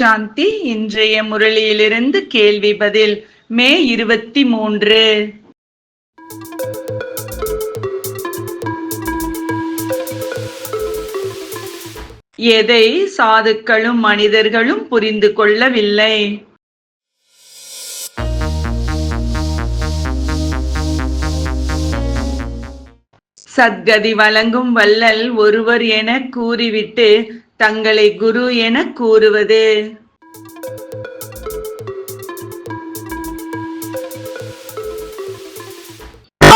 சாந்தி இன்றைய முரளியிலிருந்து கேள்வி பதில் மே இருபத்தி மூன்று. எதை சாதுக்களும் மனிதர்களும் புரிந்து கொள்ளவில்லை? சத்கதி வழங்கும் வள்ளல் ஒருவர் என கூறிவிட்டு தங்களை குரு என கூறுவது.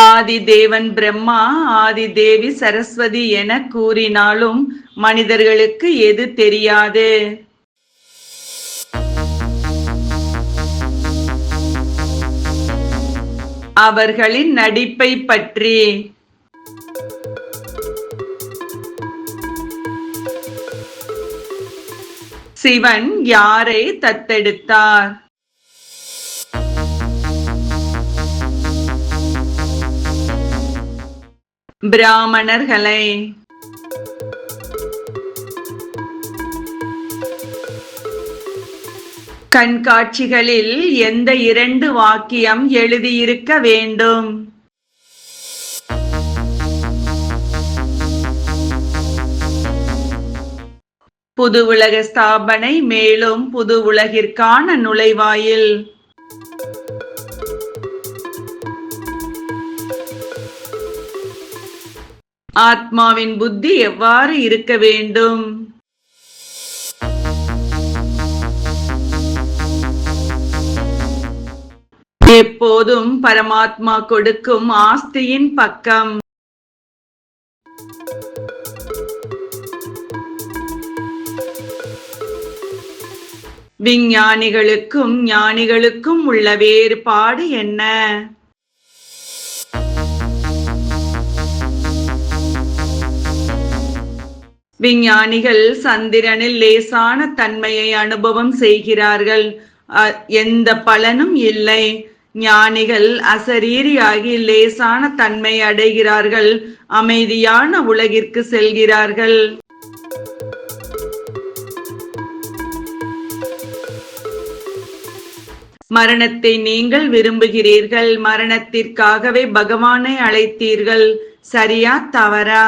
ஆதி தேவன் பிரம்மா ஆதி தேவி சரஸ்வதி என கூறினாலும் மனிதர்களுக்கு எது தெரியாது. அவர்களின் நடிப்பை பற்றி. சிவன் யாரை தத்தெடுத்தார்? பிராமணர்களை. கண்காட்சிகளில் எந்த இரண்டு வாக்கியம் எழுதியிருக்க வேண்டும்? புது உலக ஸ்தாபனை மேலும் புது உலகிற்கான நுழைவாயில். ஆத்மாவின் புத்தி எவ்வாறு இருக்க வேண்டும்? எப்போதும் பரமாத்மா கொடுக்கும் ஆஸ்தியின் பக்கம். விஞ்ஞானிகளுக்கும் ஞானிகளுக்கும் உள்ள வேறுபாடு என்ன? விஞ்ஞானிகள் சந்திரனில் லேசான தன்மையை அனுபவம் செய்கிறார்கள். அ- எந்த பலனும் இல்லை. ஞானிகள் அசரீரியாகி லேசான தன்மை அடைகிறார்கள். அமைதியான உலகிற்கு செல்கிறார்கள். மரணத்தை நீங்கள் விரும்புகிறீர்கள். மரணத்திற்காகவே பகவானை அழைத்தீர்கள். சரியா தவறா?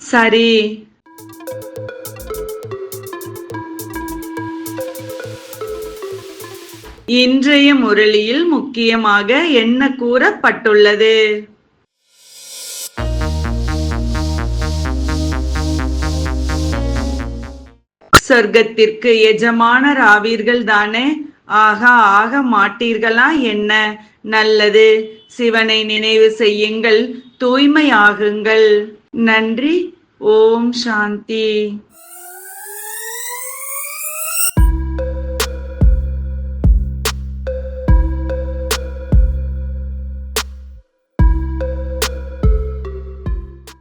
சரி. இன்றைய முரளியில் முக்கியமாக என்ன கூறப்பட்டுள்ளது? சொர்க்கத்திற்கு எஜமானர் ஆவீர்கள் தானே? ஆகா ஆக மாட்டீர்களா என்ன? நல்லது சிவனை நினைவு செய்யுங்கள் தூய்மையாகுங்கள். நன்றி ஓம் சாந்தி.